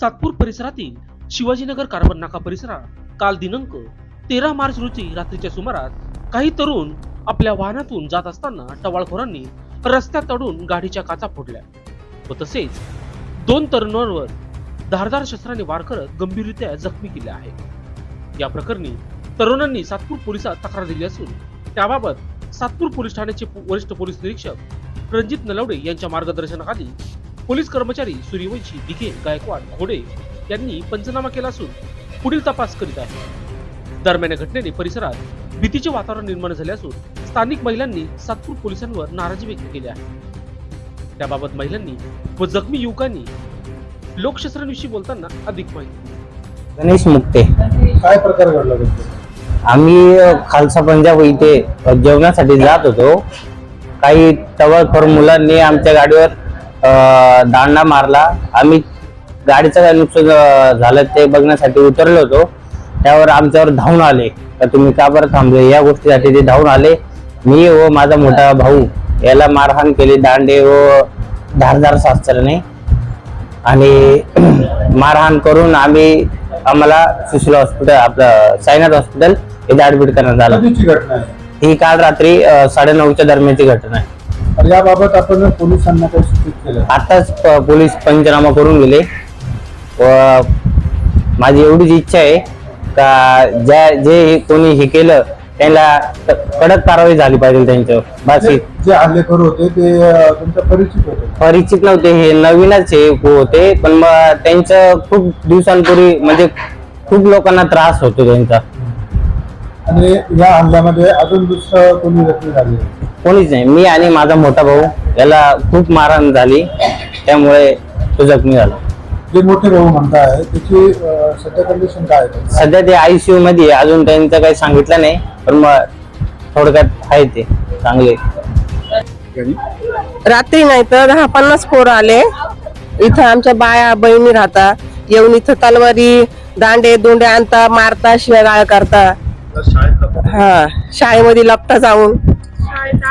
सातपूर परिसरातील शिवाजीनगर कार्बन नाका परिसरात काल दिनांक तेरा मार्च रोजी रात्रीच्या सुमारास काही तरुण आपल्या वाहनातून जात असताना टवाळखोरांनी रस्त्यात अडून गाडीच्या काचा फोडल्या व तसेच दोन तरुणांवर धारदार शस्त्राने वार करत गंभीररित्या जखमी केले आहे. या प्रकरणी तरुणांनी सातपूर पोलिसात तक्रार दिली असून त्याबाबत सातपूर पोलीस ठाण्याचे वरिष्ठ पोलीस निरीक्षक रणजित नलवडे यांच्या मार्गदर्शनाखाली पोलीस कर्मचारी सूर्यवंशी दिघे गायकवाड घोडे यांनी पंचनामा केला असून पुढील तपास करीत आहे. दरम्यान या घटनेने परिसरात भीतीचे वातावरण निर्माण झाले असून स्थानिक महिलांनी सातपूर पोलिसांवर नाराजी व्यक्त केली आहे. त्याबाबत महिलांनी व जखमी युवकांनी लोकशास्त्रांविषयी बोलताना अधिक माहिती गणेश मुक्ते. काय प्रकार घडला आम्ही खालसा पंजाब इथे जेवणासाठी जात होतो. काही टवळखोर मुलांनी आमच्या गाडीवर दांडा मारला. आम्ही गाडीचं काय नुकसान झालं ते बघण्यासाठी उतरलो होतो. त्यावर आमच्यावर धावून आले. तर तुम्ही का बरं थांबले? या गोष्टीसाठी ते धावून आले. मी व माझा मोठा भाऊ याला मारहाण केली. दांडे व धारदार शास्त्राने आणि मारहाण करून आम्ही आम्हाला सुशील हॉस्पिटल आपलं साईनाथ हॉस्पिटल इथे ऍडमिट करण्यात आलं. ही काल रात्री साडेनऊच्या दरम्यानची घटना आहे. तर याबाबत आपण पोलिसांना काही सूचित केलं. आताच प- पोलीस पंचनामा करून गेले. व माझी एवढीच इच्छा आहे का ज्या जे कोणी हे केलं त्यांना क- कडक कारवाई झाली पाहिजे त्यांच्यावर. बस जे जे हल्लेखोर होते ते अं, तुमच्या परिचित होते. परिचित नव्हते हे नवीनच हे होते पण मग त्यांचं खूप दिवसांपूर्वी म्हणजे खूप लोकांना त्रास होतो त्यांचा. आणि या हल्ल्यामध्ये अजून दुसरं कोणी जखमी झाले? कोणीच नाही. मी आणि माझा मोठा भाऊ याला खूप मारहाण झाली. त्यामुळे तो जखमी झाला. जे मोठे भाऊ म्हणताय त्याची अं, सध्या कंडिशन काय आहे? सध्या ते आयसीयू मध्ये आहे. अजून त्यांचं काही सांगितलं नाही पण मग थोडक्यात आहे ते. चांगले. रात्री नाही तर दहा पन्नास पोरं आले. इथं आमच्या बाया बहिणी राहता. येऊन इथं तलवारी दांडे दोंडे आणता मारता शिवाय गाळ करता. हा शाळेमध्ये लपता जाऊन.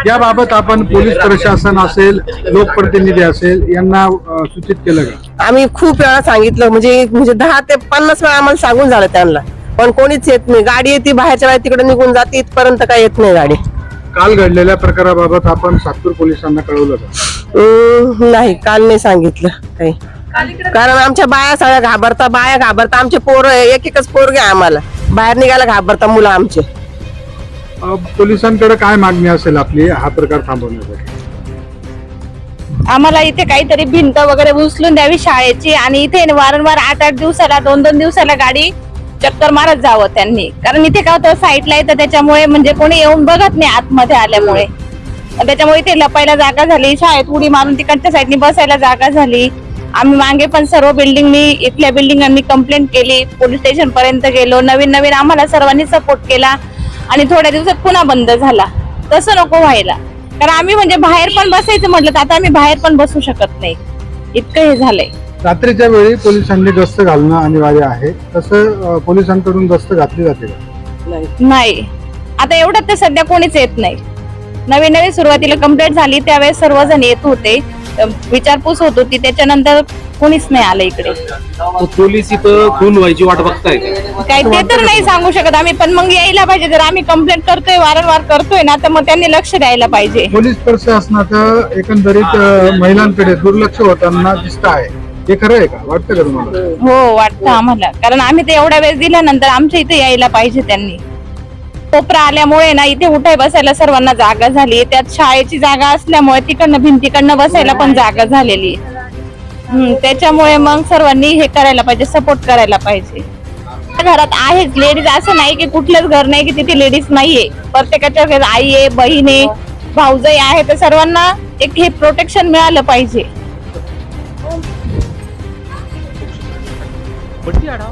याबाबत आपण पोलीस प्रशासन असेल लोकप्रतिनिधी असेल यांना अं, सूचित केलं का? आम्ही खूप वेळा सांगितलं म्हणजे म्हणजे दहा ते पन्नास वेळा आम्हाला सांगून झालं त्यांना. पण कोणीच येत नाही. गाडी येते बाहेरच्या वेळा तिकडे निघून जाते इथपर्यंत काय येत नाही गाडी. काल घडलेल्या प्रकाराबाबत आपण सातपूर पोलिसांना कळवलं का? नाही काल नाही सांगितलं काही. कारण आमच्या बाया सगळ्या घाबरता बाया घाबरता आमचे पोरं एक एकच पोरगे आहे आम्हाला. बाहेर निघायला घाबरता मुलं आमचे. अं, पोलिसांकडे काय मागणी असेल आपली? हा प्रकार थांबवण्यासाठी. आम्हाला इथे काहीतरी भिंत वगैरे उचलून द्यावी शाळेची आणि इथे वारंवार आठ आठ दिवसाला दोन दोन दिवसाला गाडी चक्कर मारत जावं त्यांनी. कारण इथे काय होतं साईडला येतं त्याच्यामुळे म्हणजे कोणी येऊन बघत नाही आतमध्ये आल्यामुळे. आणि त्याच्यामुळे इथे लपायला जागा झाली शाळेत उडी मारून तिकडच्या साईडनी बसायला जागा झाली. आम्ही मागे पण सर्व बिल्डिंगनी इथल्या बिल्डिंगांनी कंप्लेंट केली. पोलीस स्टेशन पर्यंत गेलो. नवीन नवीन आम्हाला सर्वांनी सपोर्ट केला. आणि थोड्या दिवसात पुन्हा बंद झाला. तसं नको व्हायला. कारण आम्ही म्हणजे बाहेर पण बसायचं म्हटलं तर आता आम्ही बाहेर पण बसू शकत नाही. इतकं हे झालंय. रात्रीच्या वेळी पोलिसांनी गस्त घालणं अनिवार्य आहे. तसं पोलिसांकडून गस्त घातली जाते का? नाही. आता एवढं तर सध्या कोणीच येत नाही. नवीन नवीन सुरुवातीला कंप्लेंट झाली त्यावेळेस सर्वजण येत होते. विचारपूस होत होती त्याच्यानंतर कोणीच नाही आलं इकडे. पोलीस इथं खून व्हायची वाट बघताय का? काय ते तर नाही सांगू शकत आम्ही पण मग यायला पाहिजे. जर आम्ही कंप्लेंट करतोय वारंवार करतोय ना तर मग त्यांनी लक्ष द्यायला पाहिजे. पोलीस प्रशासनाचं एकंदरीत अं, महिलांकडे दुर्लक्ष होताना दिसत आहे. हे खरं आहे का? वाटतं का तुम्हाला? हो वाटतं आम्हाला. कारण आम्ही ते एवढ्या वेळेस दिल्यानंतर आमच्या इथे यायला पाहिजे त्यांनी. कोपरा आल्यामुळे ना इथे उठाय बसायला सर्वांना जागा झाली. त्यात शाळेची जागा असल्यामुळे तिकडनं भिंतीकडनं बसायला पण जागा झालेली. आहे. हम्म, त्याच्यामुळे मग सर्वांनी हे करायला पाहिजे सपोर्ट करायला पाहिजे. घरात आहेच लेडीज असं नाही की कुठलंच घर नाही की तिथे लेडीज नाहीये. प्रत्येकाच्या घरात आई आहे बहीण आहे भाऊजाई आहे तर सर्वांना एक हे प्रोटेक्शन मिळालं पाहिजे. आढाव